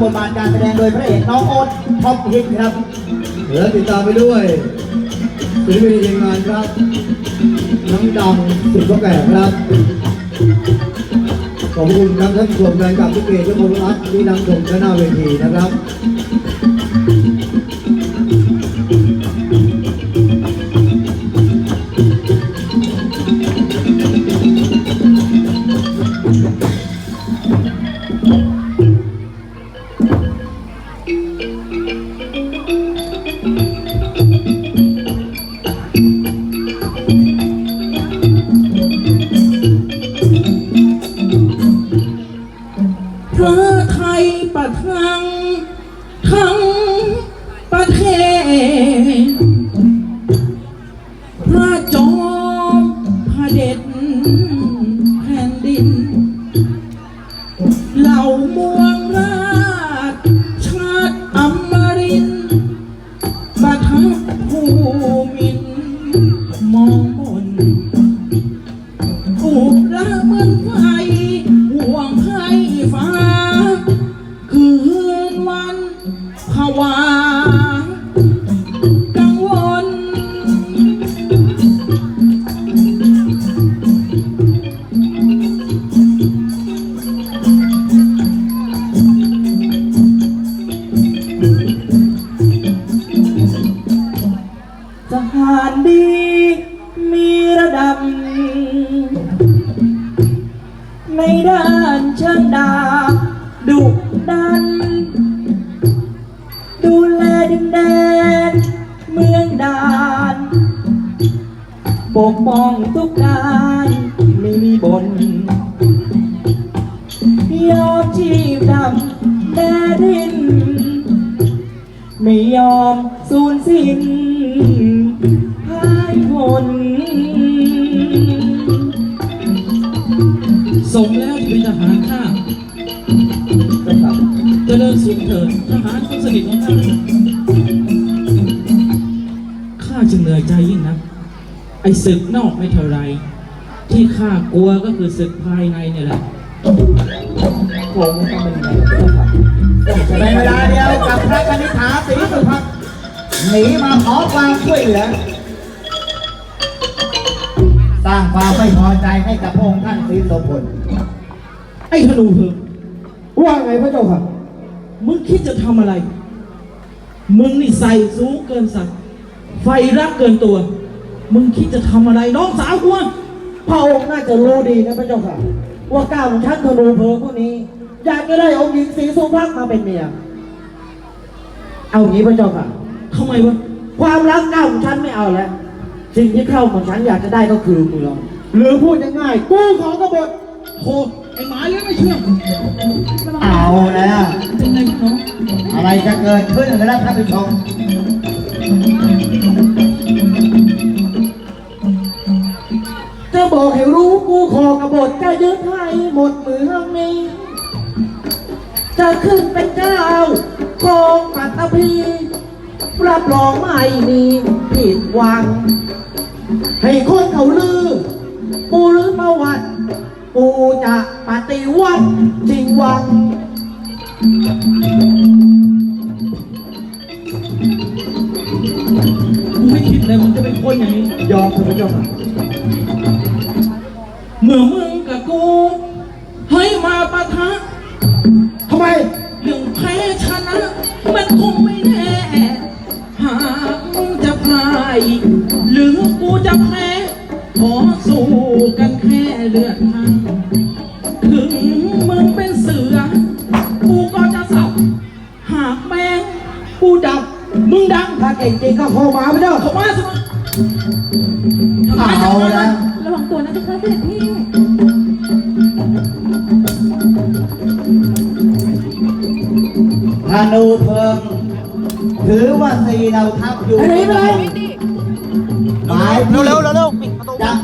บทบาทการแสดงโดยพระเอกน้องโอ๊ตท็อปฮิตครับ และติดตามไปด้วยศิลปินทีมงานครับ น้องดำสุดก็แก่ครับ ขอบคุณครับท่านผู้ชมแฟนคลับทุกเพจทุกคนรักที่นำชมหน้าเวทีนะครับ พระไทยประทัง ทั้งประเทศารดีมีระดับ ในด้านเชิงดาบดุดัน ดูแลดินแดน เมืองดาน ปกป้องทุกการไม่มีบนยอมชีพดำแดดิน ไม่ยอมสูญสิ้น พ่ายผลสมแล้วที่เป็นทหารข้าเจริญสุขเถิดทหารคนสนิทของข้าข้าจึงเหนื่อยใจยิ่งนักไอ้ศึกนอกไม่เท่าไร ที่ข้ากลัวก็คือศึกภายในเนี่ยแหละคงต้องเป็นไงครับในเวลาเดียวกับพระคณิษฐาศรีสุภักดิ์ห นีมาขอความช่วยเหลือ สร้างความไม่พอใจให้กับพระองค์ท่านศรีโสพลไอ้ธนูเถอะว่าไงพระเจ้าค่ะ มึงคิดจะทำอะไร มึงนี่ใส่สูงเกินสัตว์ไฟรักเกินตัว มึงคิดจะทำอะไรน้องสาวกูอะพระองค์น่าจะรู้ดีนะพระเจ้าค่ะ ว่าก้าวของท่านธนูเพลิงพวกนี้ อยากจะได้องค์หญิงศรีสุภักดิ์มาเป็นเมีย เอางี้พระเจ้าค่ะ ทำไมวะความรักก้าวของฉันไม่เอาแล้วสิ่งที่เข้าของฉันอยากจะได้ก็คือเมืองหรือพูดง่ายๆกู้ของกบฏโคไอ้หมาเลี้ยงไม่เชื่องเอาแล้วเป็นไงน้องอะไรจะเกิดขึ้นกันแล้วท่านผู้ชมจะบอกให้รู้กู้คอกบฏจะยึดให้หมดเมืองนี้จะขึ้นเป็นเจ้าของปัตตภี รับรองไม่มีผิดหวัง ให้คนเขาลือ ปูหรือประวัติ ปูจะปฏิวัติจริงหวังกูไม่คิดเลยมึงจะเป็นคนอย่างนี้ ยอมเถอะพระเจ้าค่ะเมื่อมึงกับกู หรือกูจะแพ้ขอสู้กันแค่เลือดทางถึงมึงเป็นเสือ กูก็จะสับ หากแมงกูดับ มึงดังถ้าเก่งจริงก็เข้ามาพระเจ้าเขามาสิมาทำไมเอาทำไมแล้วระวังตัวนะทุกท่านเสด็จพี่ธนูเพลิง ถือว่าสีเราทับอยู่อะไรอะ ไรหมายเร็วเร็วเร็วจะ